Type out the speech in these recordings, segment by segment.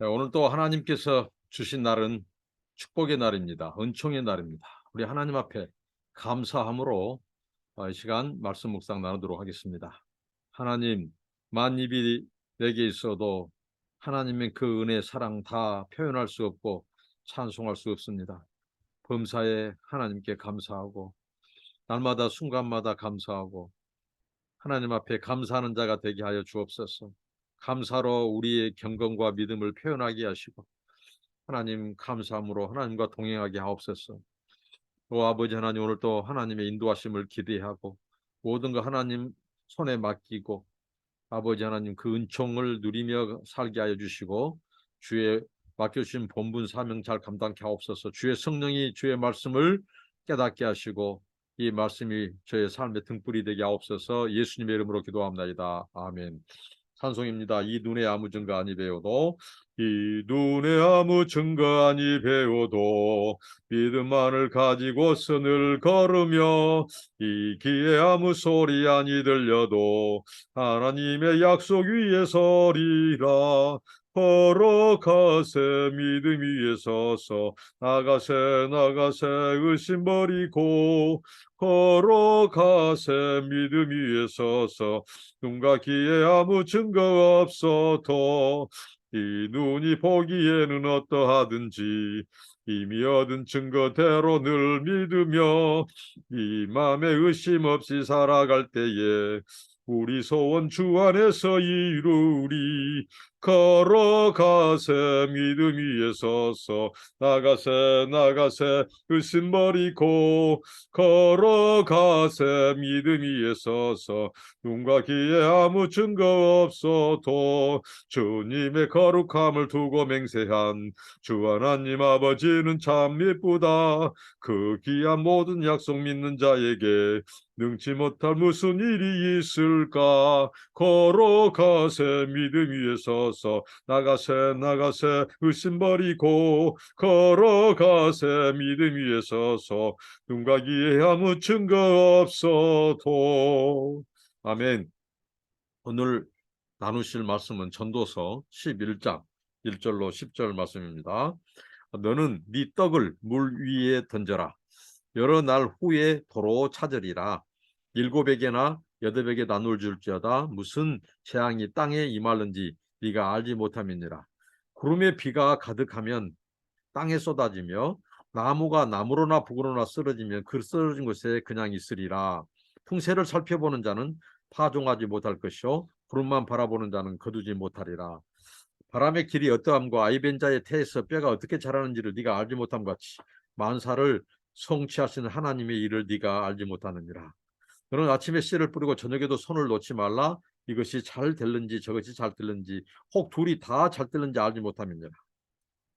네, 오늘 또 하나님께서 주신 날은 축복의 날입니다. 은총의 날입니다. 우리 하나님 앞에 감사함으로 어, 이 시간 말씀 묵상 나누도록 하겠습니다. 하나님, 만 입이 내게 있어도 하나님의 그 은혜, 사랑 다 표현할 수 없고 찬송할 수 없습니다. 범사에 하나님께 감사하고 날마다 순간마다 감사하고 하나님 앞에 감사하는 자가 되게 하여 주옵소서. 감사로 우리의 경건과 믿음을 표현하게 하시고 하나님 감사함으로 하나님과 동행하게 하옵소서. 오 아버지 하나님 오늘 또 하나님의 인도하심을 기대하고 모든 거 하나님 손에 맡기고 아버지 하나님 그 은총을 누리며 살게 하여 주시고 주의 맡겨주신 본분 사명 잘 감당케 하옵소서. 주의 성령이 주의 말씀을 깨닫게 하시고 이 말씀이 저의 삶의 등불이 되게 하옵소서. 예수님의 이름으로 기도합니다. 아멘. 찬송입니다. 이 눈에 아무 증거 아니 배워도 이 눈에 아무 증거 아니 배워도 믿음만을 가지고 선을 걸으며 이 귀에 아무 소리 아니 들려도 하나님의 약속 위에 서리라 걸어가세 믿음 위에 서서 나가세 나가세 의심 버리고 걸어가세 믿음 위에 서서 눈과 귀에 아무 증거 없어도 이 눈이 보기에는 어떠하든지 이미 얻은 증거대로 늘 믿으며 이 마음에 의심 없이 살아갈 때에 우리 소원 주 안에서 이루리 걸어가세 믿음 위에 서서. 나가세 나가세 의심 버리고. 걸어가세 믿음 위에 서서. 눈과 귀에 아무 증거 없어도 주님의 거룩함을 두고 맹세한 주 하나님 아버지는 참 미쁘다. 그 귀한 모든 약속 믿는 자에게 능치 못할 무슨 일이 있을까? 걸어가세 믿음 위에 서서 나가세 나가세 의심 버리고 걸어가세 믿음 위에 서서 눈과 귀에 아무 증거 없어도 아멘 오늘 나누실 말씀은 전도서 11장 1절로 10절 말씀입니다. 너는 네 떡을 물 위에 던져라. 여러 날 후에 도로 찾으리라. 일곱에게나 여덟에게 나눌 줄지어다 무슨 재앙이 땅에 임하는지 네가 알지 못함이니라. 구름에 비가 가득하면 땅에 쏟아지며 나무가 나무로나 북으로나 쓰러지면 그 쓰러진 곳에 그냥 있으리라. 풍세를 살펴보는 자는 파종하지 못할 것이요 구름만 바라보는 자는 거두지 못하리라. 바람의 길이 어떠함과 아이벤자의 태에서 뼈가 어떻게 자라는지를 네가 알지 못함 같이 만사를 성취하시는 하나님의 일을 네가 알지 못하느니라. 너는 아침에 씨를 뿌리고 저녁에도 손을 놓지 말라. 이것이 잘 될는지 저것이 잘 될는지 혹 둘이 다 잘 될는지 알지 못함이니라.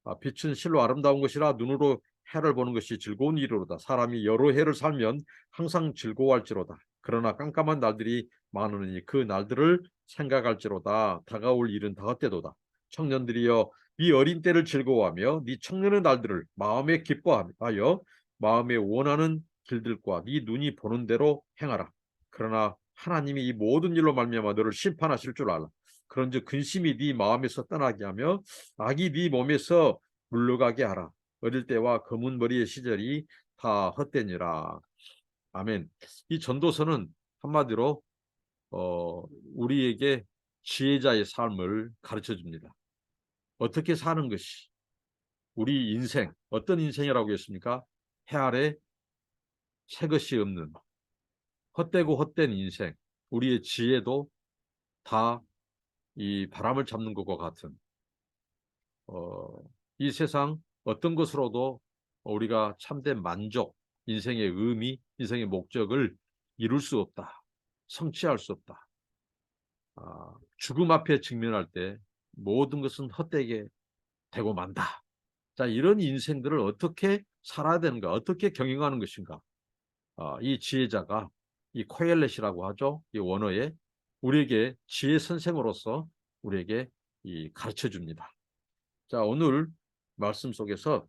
아, 빛은 실로 아름다운 것이라 눈으로 해를 보는 것이 즐거운 일이로다. 사람이 여러 해를 살면 항상 즐거워할지로다. 그러나 깜깜한 날들이 많으니 그 날들을 생각할지로다. 다가올 일은 다 헛되도다. 청년들이여 네 어린 때를 즐거워하며 네 청년의 날들을 마음에 기뻐하여 마음에 원하는 길들과 네 눈이 보는 대로 행하라. 그러나 하나님이 이 모든 일로 말미암아 너를 심판하실 줄 알라. 그런즉 근심이 네 마음에서 떠나게 하며 악이 네 몸에서 물러가게 하라. 어릴 때와 검은 머리의 시절이 다 헛되니라. 아멘. 이 전도서는 한마디로 어, 우리에게 지혜자의 삶을 가르쳐 줍니다. 어떻게 사는 것이 우리 인생 어떤 인생이라고 했습니까? 해 아래 새 것이 없는 헛되고 헛된 인생 우리의 지혜도 다 이 바람을 잡는 것과 같은 어, 이 세상 어떤 것으로도 우리가 참된 만족 인생의 의미 인생의 목적을 이룰 수 없다 성취할 수 없다 아, 죽음 앞에 직면할 때 모든 것은 헛되게 되고 만다. 자, 이런 인생들을 어떻게 살아야 되는가, 어떻게 경영하는 것인가. 아, 이 지혜자가 이 코엘렛이라고 하죠. 이 원어에 우리에게 지혜 선생으로서 우리에게 이 가르쳐 줍니다. 자, 오늘 말씀 속에서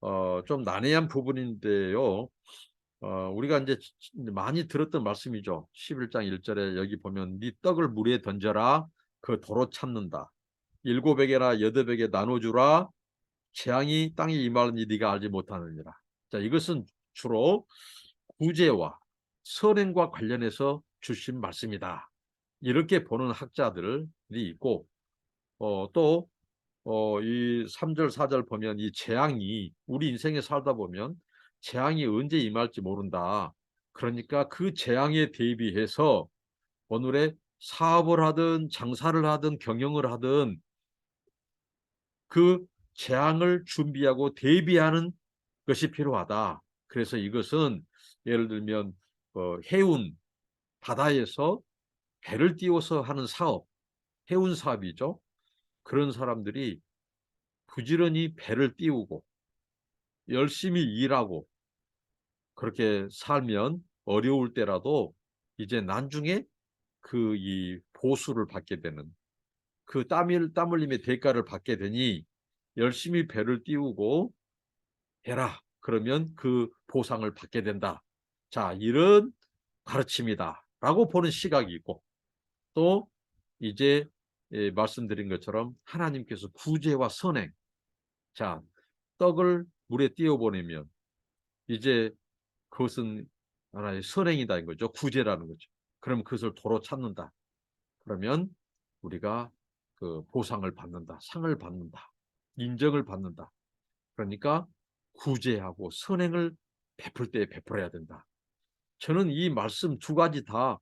어, 좀 난해한 부분인데요. 어, 우리가 이제 많이 들었던 말씀이죠. 11장 1절에 여기 보면 네 떡을 물에 던져라 그 도로 찾는다. 일곱에게나 여덟에게 나눠주라 재앙이 땅에 임하는지 네가 알지 못하느니라. 자 이것은 주로 구제와 선행과 관련해서 주신 말씀이다. 이렇게 보는 학자들이 있고 어, 또 어, 이 3절 4절 보면 이 재앙이 우리 인생에 살다 보면 재앙이 언제 임할지 모른다. 그러니까 그 재앙에 대비해서 오늘의 사업을 하든 장사를 하든 경영을 하든 그 재앙을 준비하고 대비하는 것이 필요하다. 그래서 이것은 예를 들면 어, 해운 바다에서 배를 띄워서 하는 사업, 해운 사업이죠. 그런 사람들이 부지런히 배를 띄우고 열심히 일하고 그렇게 살면 어려울 때라도 이제 나중에 그 이 보수를 받게 되는 그 땀을 땀 흘림의 대가를 받게 되니 열심히 배를 띄우고 해라. 그러면 그 보상을 받게 된다. 자, 이런 가르침이다. 라고 보는 시각이 있고 또 이제 예, 말씀드린 것처럼 하나님께서 구제와 선행 자 떡을 물에 띄워 보내면 이제 그것은 하나의 선행이다 인 거죠. 구제라는 거죠. 그럼 그것을 도로 찾는다. 그러면 우리가 그 보상을 받는다 상을 받는다 인정을 받는다. 그러니까 구제하고 선행을 베풀 때 베풀어야 된다 저는 이 말씀 두 가지 다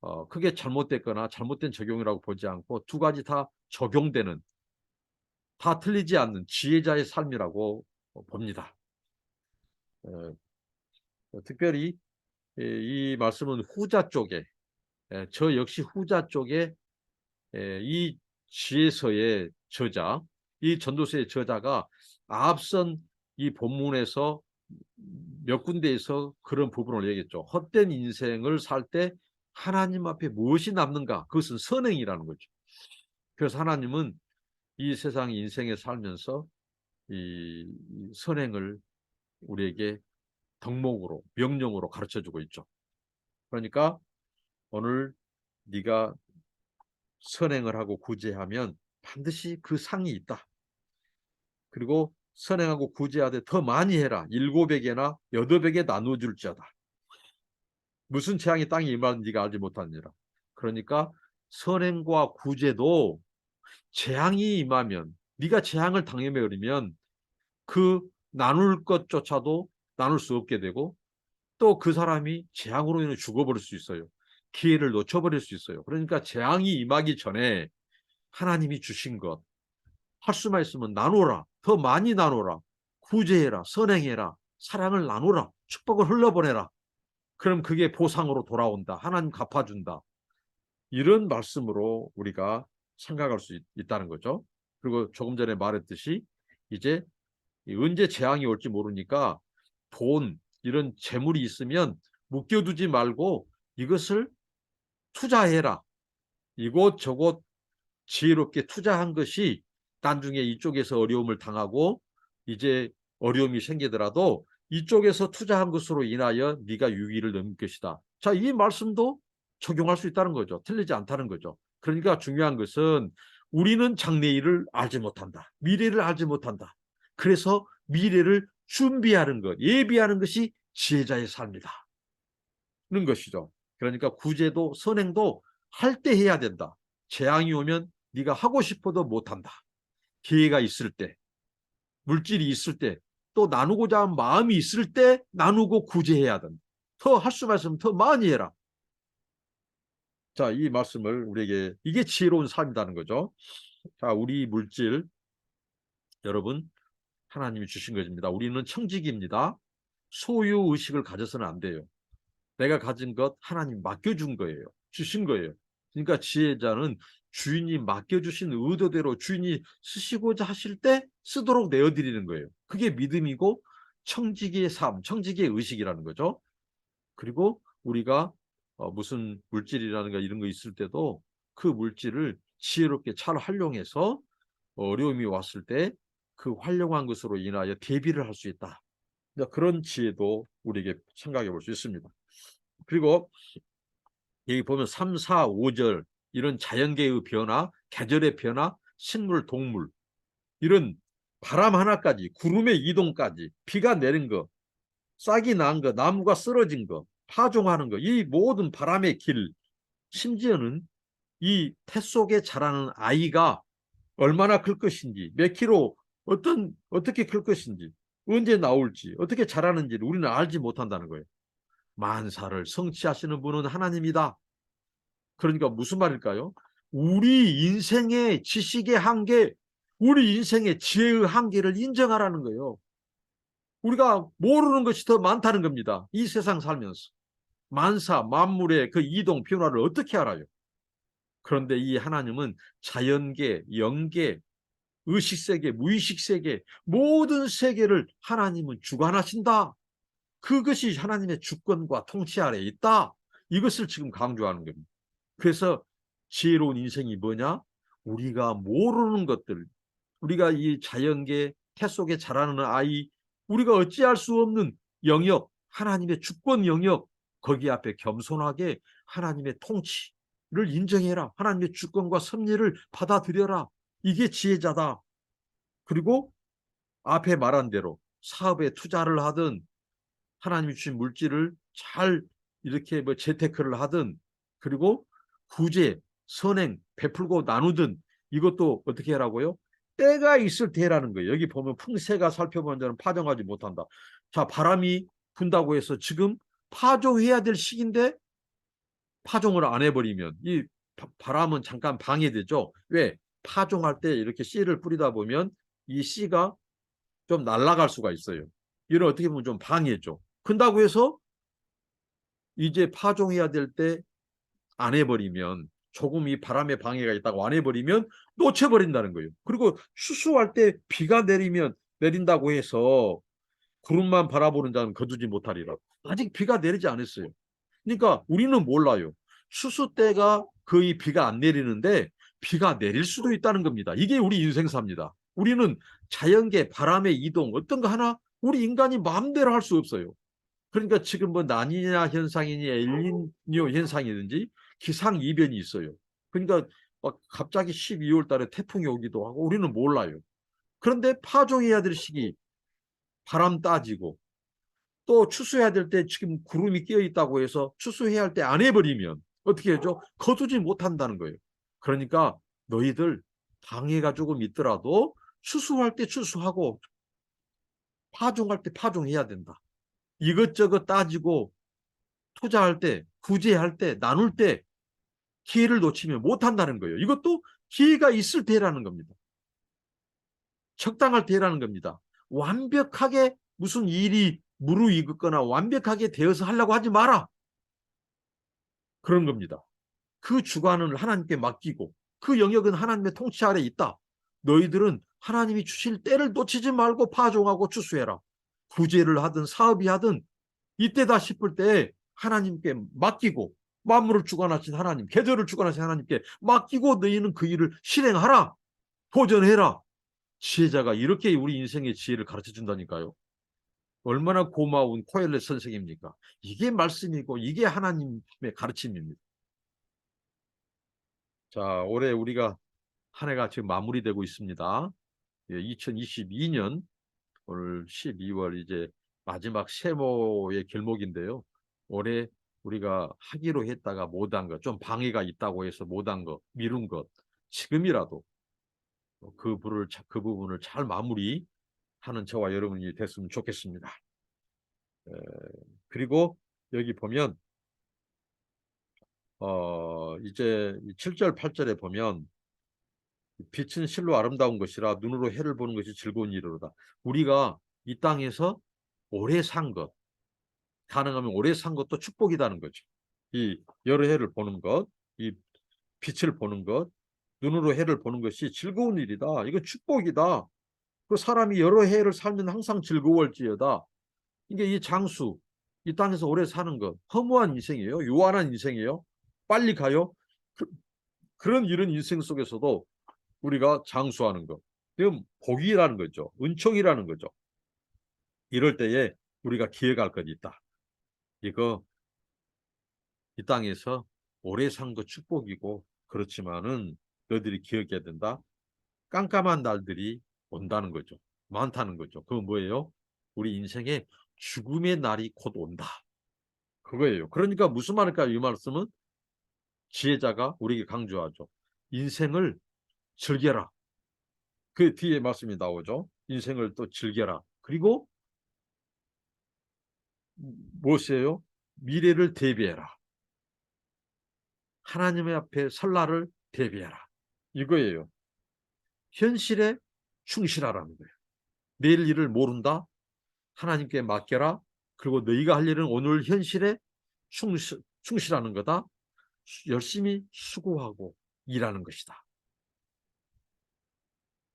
어, 크게 잘못됐거나 잘못된 적용이라고 보지 않고 두 가지 다 적용되는 다 틀리지 않는 지혜자의 삶이라고 봅니다. 어, 특별히 이, 이 말씀은 후자 쪽에 에, 저 역시 후자 쪽에 에, 이 지혜서의 저자 이 전도서의 저자가 앞선 이 본문에서 몇 군데에서 그런 부분을 얘기했죠. 헛된 인생을 살 때 하나님 앞에 무엇이 남는가? 그것은 선행이라는 거죠. 그래서 하나님은 이 세상 인생에 살면서 이 선행을 우리에게 덕목으로 명령으로 가르쳐 주고 있죠. 그러니까 오늘 네가 선행을 하고 구제하면 반드시 그 상이 있다. 그리고 선행하고 구제하되 더 많이 해라. 일곱에게나 여덟에게 나눠줄지어다. 무슨 재앙이 땅에 임하는 네가 알지 못하느니라. 그러니까 선행과 구제도 재앙이 임하면 네가 재앙을 당해 버리면 그 나눌 것조차도 나눌 수 없게 되고 또 그 사람이 재앙으로 인해 죽어버릴 수 있어요. 기회를 놓쳐버릴 수 있어요. 그러니까 재앙이 임하기 전에 하나님이 주신 것 할 수만 있으면 나누라. 더 많이 나누라. 구제해라. 선행해라. 사랑을 나누라. 축복을 흘려보내라. 그럼 그게 보상으로 돌아온다. 하나님 갚아준다. 이런 말씀으로 우리가 생각할 수 있, 다는 거죠. 그리고 조금 전에 말했듯이 이제 언제 재앙이 올지 모르니까 돈 이런 재물이 있으면 묶여두지 말고 이것을 투자해라. 이곳저곳 지혜롭게 투자한 것이 나중에 이쪽에서 어려움을 당하고 이제 어려움이 생기더라도 이쪽에서 투자한 것으로 인하여 네가 유기를 넘길 것이다. 자, 이 말씀도 적용할 수 있다는 거죠. 틀리지 않다는 거죠. 그러니까 중요한 것은 우리는 장래 일을 알지 못한다. 미래를 알지 못한다. 그래서 미래를 준비하는 것, 예비하는 것이 지혜자의 삶이다. 는 것이죠. 그러니까 구제도 선행도 할 때 해야 된다. 재앙이 오면 네가 하고 싶어도 못한다. 기회가 있을 때, 물질이 있을 때, 또 나누고자 하는 마음이 있을 때 나누고 구제해야 된다. 더할 수만 있으면 더 많이 해라. 자, 이 말씀을 우리에게 이게 지혜로운 삶이라는 거죠. 자, 우리 물질 여러분 하나님이 주신 것입니다. 우리는 청직입니다. 소유 의식을 가져서는 안 돼요. 내가 가진 것 하나님 맡겨준 거예요. 주신 거예요. 그러니까 지혜자는 주인이 맡겨주신 의도대로 주인이 쓰시고자 하실 때 쓰도록 내어드리는 거예요. 그게 믿음이고 청지기의 삶, 청지기의 의식이라는 거죠. 그리고 우리가 어, 무슨 물질이라든가 이런 거 있을 때도 그 물질을 지혜롭게 잘 활용해서 어려움이 왔을 때 그 활용한 것으로 인하여 대비를 할 수 있다. 그런 지혜도 우리에게 생각해 볼 수 있습니다. 그리고 여기 보면 3, 4, 5절 이런 자연계의 변화, 계절의 변화, 식물, 동물 이런 바람 하나까지 구름의 이동까지 비가 내린 거 싹이 난 거 나무가 쓰러진 거 파종하는 거 이 모든 바람의 길 심지어는 이 태 속에 자라는 아이가 얼마나 클 것인지 몇 킬로 어떤 어떻게 클 것인지 언제 나올지 어떻게 자라는지를 우리는 알지 못한다는 거예요. 만사를 성취하시는 분은 하나님이다. 그러니까 무슨 말일까요? 우리 인생의 지식의 한계, 우리 인생의 지혜의 한계를 인정하라는 거예요. 우리가 모르는 것이 더 많다는 겁니다. 이 세상 살면서. 만사, 만물의 그 이동, 변화를 어떻게 알아요? 그런데 이 하나님은 자연계, 영계, 의식세계, 무의식세계, 모든 세계를 하나님은 주관하신다. 그것이 하나님의 주권과 통치 아래에 있다. 이것을 지금 강조하는 겁니다. 그래서 지혜로운 인생이 뭐냐? 우리가 모르는 것들, 우리가 이 자연계 태 속에 자라는 아이, 우리가 어찌할 수 없는 영역, 하나님의 주권 영역, 거기 앞에 겸손하게 하나님의 통치를 인정해라. 하나님의 주권과 섭리를 받아들여라. 이게 지혜자다. 그리고 앞에 말한 대로 사업에 투자를 하든 하나님이 주신 물질을 잘 이렇게 뭐 재테크를 하든 그리고 구제, 선행, 베풀고 나누든 이것도 어떻게 하라고요? 때가 있을 때라는 거예요. 여기 보면 풍세가 살펴본 자는 파종하지 못한다. 자, 바람이 분다고 해서 지금 파종해야 될 시기인데 파종을 안 해버리면 이 바- 바람은 잠깐 방해되죠. 왜? 파종할 때 이렇게 씨를 뿌리다 보면 이 씨가 좀 날아갈 수가 있어요. 이를 어떻게 보면 좀 방해죠. 근다고 해서 이제 파종해야 될 때 안 해버리면 조금 이 바람의 방해가 있다고 안 해버리면 놓쳐버린다는 거예요. 그리고 추수할 때 비가 내리면 내린다고 해서 구름만 바라보는 자는 거두지 못하리라. 아직 비가 내리지 않았어요. 그러니까 우리는 몰라요. 추수 때가 거의 비가 안 내리는데 비가 내릴 수도 있다는 겁니다. 이게 우리 인생사입니다. 우리는 자연계 바람의 이동 어떤 거 하나 우리 인간이 마음대로 할 수 없어요. 그러니까 지금 뭐 나니냐 현상이니 엘니뇨 현상이든지 기상 이변이 있어요. 그러니까 막 갑자기 12월 달에 태풍이 오기도 하고 우리는 몰라요. 그런데 파종해야 될 시기 바람 따지고 또 추수해야 될 때 지금 구름이 끼어 있다고 해서 추수해야 할 때 안 해버리면 어떻게 하죠? 거두지 못한다는 거예요. 그러니까 너희들 방해가 조금 있더라도 추수할 때 추수하고 파종할 때 파종해야 된다. 이것저것 따지고 투자할 때, 구제할 때, 나눌 때 기회를 놓치면 못한다는 거예요. 이것도 기회가 있을 때라는 겁니다. 적당할 때라는 겁니다. 완벽하게 무슨 일이 무르익었거나 완벽하게 되어서 하려고 하지 마라. 그런 겁니다. 그 주관을 하나님께 맡기고 그 영역은 하나님의 통치 아래 있다. 너희들은 하나님이 주실 때를 놓치지 말고 파종하고 추수해라. 구제를 하든 사업이 하든 이때다 싶을 때 하나님께 맡기고 만물을 주관하신 하나님, 계절을 주관하신 하나님께 맡기고 너희는 그 일을 실행하라. 도전해라. 지혜자가 이렇게 우리 인생의 지혜를 가르쳐 준다니까요. 얼마나 고마운 코엘렛 선생입니까? 이게 말씀이고 이게 하나님의 가르침입니다. 자, 올해 우리가 한 해가 지금 마무리되고 있습니다. 2022년 오늘 12월 이제 마지막 세모의 길목인데요. 올해 우리가 하기로 했다가 못한 것, 좀 방해가 있다고 해서 못한 것, 미룬 것, 지금이라도 그 부를 자- 그 부분을 잘 마무리하는 저와 여러분이 됐으면 좋겠습니다. 에, 그리고 여기 보면 어 이제 7절 8절에 보면 빛은 실로 아름다운 것이라 눈으로 해를 보는 것이 즐거운 일이로다. 우리가 이 땅에서 오래 산 것, 가능하면 오래 산 것도 축복이다는 거죠. 이 여러 해를 보는 것, 이 빛을 보는 것, 눈으로 해를 보는 것이 즐거운 일이다. 이거 축복이다. 그 사람이 여러 해를 살면 항상 즐거울지어다. 이게 이 장수, 이 땅에서 오래 사는 것, 허무한 인생이에요. 요한한 인생이에요. 빨리 가요. 그, 그런 이런 인생 속에서도 우리가 장수하는 것. 이건 복이라는 거죠. 은총이라는 거죠. 이럴 때에 우리가 기억할 것이 있다. 이거 이 땅에서 오래 산 거 축복이고 그렇지만은 너희들이 기억해야 된다. 깜깜한 날들이 온다는 거죠. 많다는 거죠. 그건 뭐예요? 우리 인생에 죽음의 날이 곧 온다. 그거예요. 그러니까 무슨 말일까? 이 말씀은 지혜자가 우리에게 강조하죠. 인생을 즐겨라. 그 뒤에 말씀이 나오죠. 인생을 또 즐겨라. 그리고 무엇이에요? 미래를 대비해라. 하나님의 앞에 설날을 대비해라. 이거예요. 현실에 충실하라는 거예요. 내일 일을 모른다. 하나님께 맡겨라. 그리고 너희가 할 일은 오늘 현실에 충실, 충실하는 거다. 열심히 수고하고 일하는 것이다.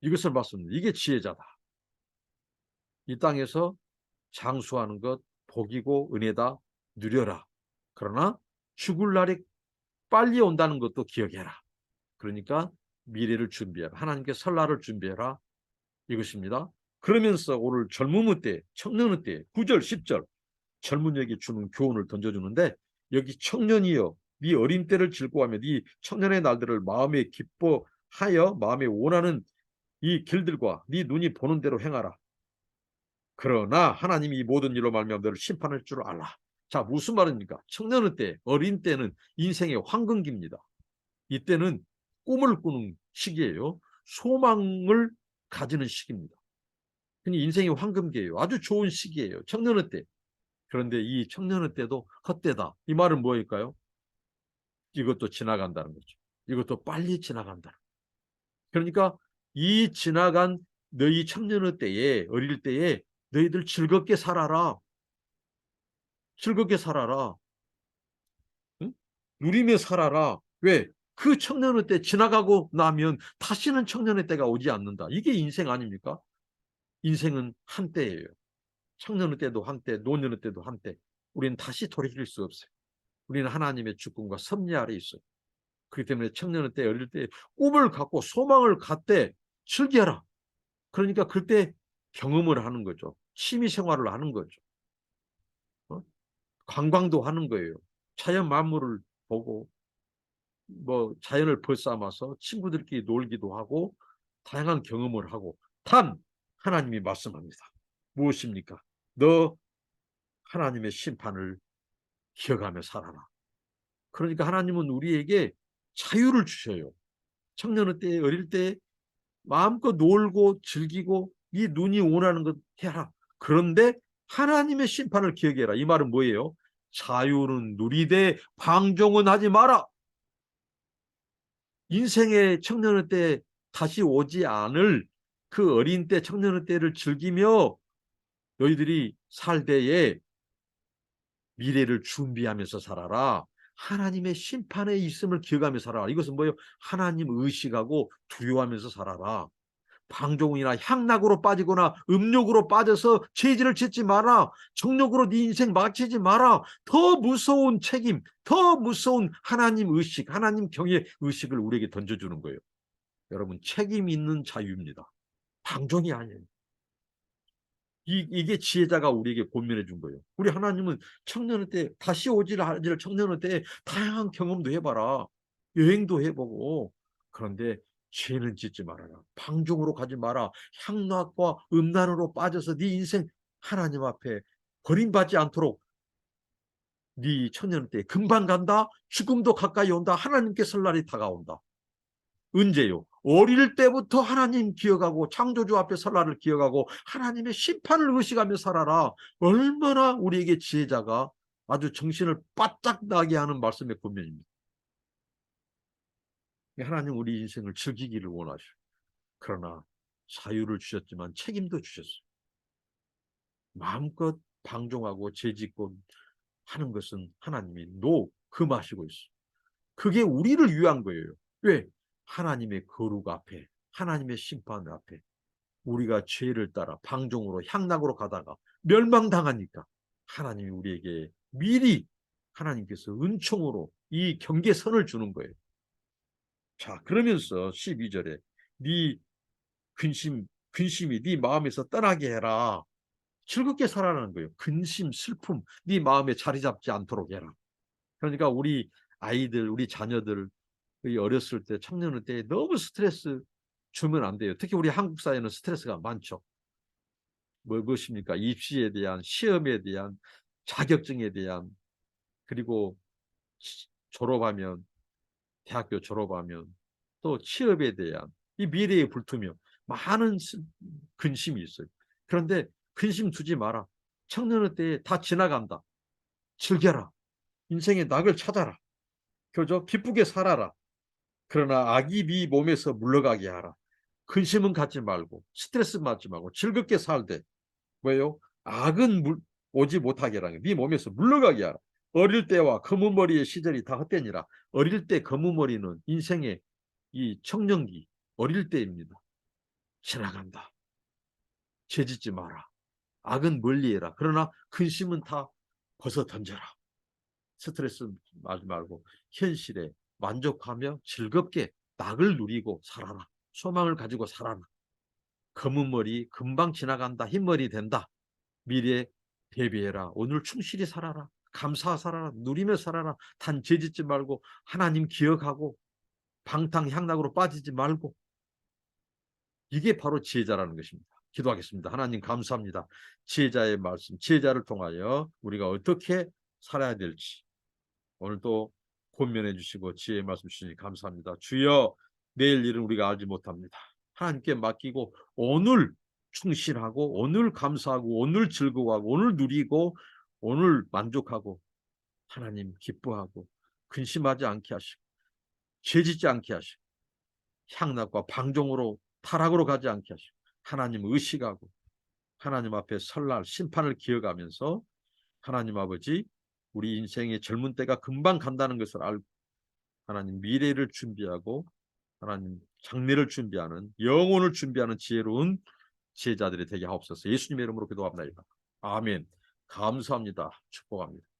이것을 말씀드립니다. 이게 지혜자다. 이 땅에서 장수하는 것 복이고 은혜다 누려라. 그러나 죽을 날이 빨리 온다는 것도 기억해라. 그러니까 미래를 준비해라. 하나님께 설날을 준비해라. 이것입니다. 그러면서 오늘 젊음의 때, 청년의 때, 9절, 10절 젊은에게 주는 교훈을 던져주는데 여기 청년이여 네 어린 때를 즐거워하며 네 청년의 날들을 마음에 기뻐하여 마음에 원하는 이 길들과 네 눈이 보는 대로 행하라. 그러나 하나님이 이 모든 일로 말미암아 너를 심판할 줄 알라. 자 무슨 말입니까? 청년의 때, 어린 때는 인생의 황금기입니다. 이때는 꿈을 꾸는 시기예요. 소망을 가지는 시기입니다. 그니 인생의 황금기예요. 아주 좋은 시기예요. 청년의 때. 그런데 이 청년의 때도 헛되다. 이 말은 뭐일까요? 이것도 지나간다는 거죠. 이것도 빨리 지나간다. 그러니까 이 지나간 너희 청년의 때에 어릴 때에 너희들 즐겁게 살아라. 즐겁게 살아라. 응? 누리며 살아라. 왜? 그 청년의 때 지나가고 나면 다시는 청년의 때가 오지 않는다. 이게 인생 아닙니까? 인생은 한때예요. 청년의 때도 한때, 노년의 때도 한때. 우리는 다시 돌이킬 수 없어요. 우리는 하나님의 주권과 섭리 아래 있어요. 그렇기 때문에 청년의 때, 어릴 때 꿈을 갖고 소망을 갖되 즐겨라. 그러니까 그때 경험을 하는 거죠. 취미 생활을 하는 거죠. 어? 관광도 하는 거예요. 자연 만물을 보고 뭐 자연을 벌삼아서 친구들끼리 놀기도 하고 다양한 경험을 하고 단 하나님이 말씀합니다. 무엇입니까? 너 하나님의 심판을 기억하며 살아라. 그러니까 하나님은 우리에게 자유를 주셔요. 청년의 때, 어릴 때 마음껏 놀고 즐기고 네 눈이 원하는 것 해라. 그런데 하나님의 심판을 기억해라. 이 말은 뭐예요? 자유는 누리되 방종은 하지 마라. 인생의 청년의 때 다시 오지 않을 그 어린 때 청년의 때를 즐기며 너희들이 살 때에 미래를 준비하면서 살아라. 하나님의 심판에 있음을 기억하며 살아라. 이것은 뭐예요? 하나님 의식하고 두려워하면서 살아라. 방종이나 향락으로 빠지거나 음욕으로 빠져서 죄질을 짓지 마라. 정욕으로 네 인생 마치지 마라. 더 무서운 책임, 더 무서운 하나님 의식, 하나님 경의 의식을 우리에게 던져주는 거예요. 여러분 책임 있는 자유입니다. 방종이 아니에요. 이, 이게 지혜자가 우리에게 고민해 준 거예요. 우리 하나님은 청년의 때 다시 오질 않을 청년의 때 다양한 경험도 해봐라. 여행도 해보고 그런데 죄는 짓지 말아라. 방종으로 가지 마라. 향락과 음란으로 빠져서 네 인생 하나님 앞에 버림받지 않도록 네 청년 때 금방 간다. 죽음도 가까이 온다. 하나님께 설날이 다가온다. 언제요? 어릴 때부터 하나님 기억하고 창조주 앞에 설날을 기억하고 하나님의 심판을 의식하며 살아라. 얼마나 우리에게 지혜자가 아주 정신을 바짝 나게 하는 말씀의 권면입니다. 하나님 우리 인생을 즐기기를 원하셔. 그러나 자유를 주셨지만 책임도 주셨어요. 마음껏 방종하고 죄짓고 하는 것은 하나님이 노 금하시고 있어. 그게 우리를 위한 거예요. 왜? 하나님의 거룩 앞에, 하나님의 심판 앞에 우리가 죄를 따라 방종으로 향락으로 가다가 멸망당하니까 하나님이 우리에게 미리 하나님께서 은총으로 이 경계선을 주는 거예요. 자, 그러면서 12절에 네 근심, 근심이 네 마음에서 떠나게 해라. 즐겁게 살아라는 거예요. 근심, 슬픔, 네 마음에 자리 잡지 않도록 해라. 그러니까 우리 아이들, 우리 자녀들 어렸을 때, 청년의 때 너무 스트레스 주면 안 돼요. 특히 우리 한국 사회는 스트레스가 많죠. 뭐 무엇입니까? 입시에 대한 시험에 대한 자격증에 대한 그리고 시- 졸업하면 대학교 졸업하면 또 취업에 대한 이 미래에 불투명 많은 스- 근심이 있어요. 그런데 근심 두지 마라. 청년의 때에 다 지나간다. 즐겨라. 인생의 낙을 찾아라. 그죠? 기쁘게 살아라. 그러나 악이 네 몸에서 물러가게 하라. 근심은 갖지 말고 스트레스 받지 말고 즐겁게 살되 왜요? 악은 물, 오지 못하게 하라. 네 몸에서 물러가게 하라. 어릴 때와 검은 머리의 시절이 다 헛되니라. 어릴 때 검은 머리는 인생의 이 청년기 어릴 때입니다. 지나간다. 죄 짓지 마라. 악은 멀리해라. 그러나 근심은 다 벗어 던져라. 스트레스 말지 말고 현실에 만족하며 즐겁게 낙을 누리고 살아라. 소망을 가지고 살아라. 검은 머리 금방 지나간다. 흰 머리 된다. 미래에 대비해라. 오늘 충실히 살아라. 감사 살아라. 누리며 살아라. 단 죄 짓지 말고 하나님 기억하고 방탕 향락으로 빠지지 말고 이게 바로 지혜자라는 것입니다. 기도하겠습니다. 하나님 감사합니다. 지혜자의 말씀, 지혜자를 통하여 우리가 어떻게 살아야 될지 오늘도 권면해 주시고 지혜의 말씀 주시니 감사합니다. 주여 내일 일은 우리가 알지 못합니다. 하나님께 맡기고 오늘 충실하고 오늘 감사하고 오늘 즐거워하고 오늘 누리고 오늘 만족하고 하나님 기뻐하고 근심하지 않게 하시고 죄짓지 않게 하시고 향락과 방종으로 타락으로 가지 않게 하시고 하나님 의식하고 하나님 앞에 설날 심판을 기억하면서 하나님 아버지 우리 인생의 젊은 때가 금방 간다는 것을 알고 하나님 미래를 준비하고 하나님 장래를 준비하는 영혼을 준비하는 지혜로운 지혜자들이 되게 하옵소서 예수님의 이름으로 기도합니다. 아멘. 감사합니다. 축복합니다.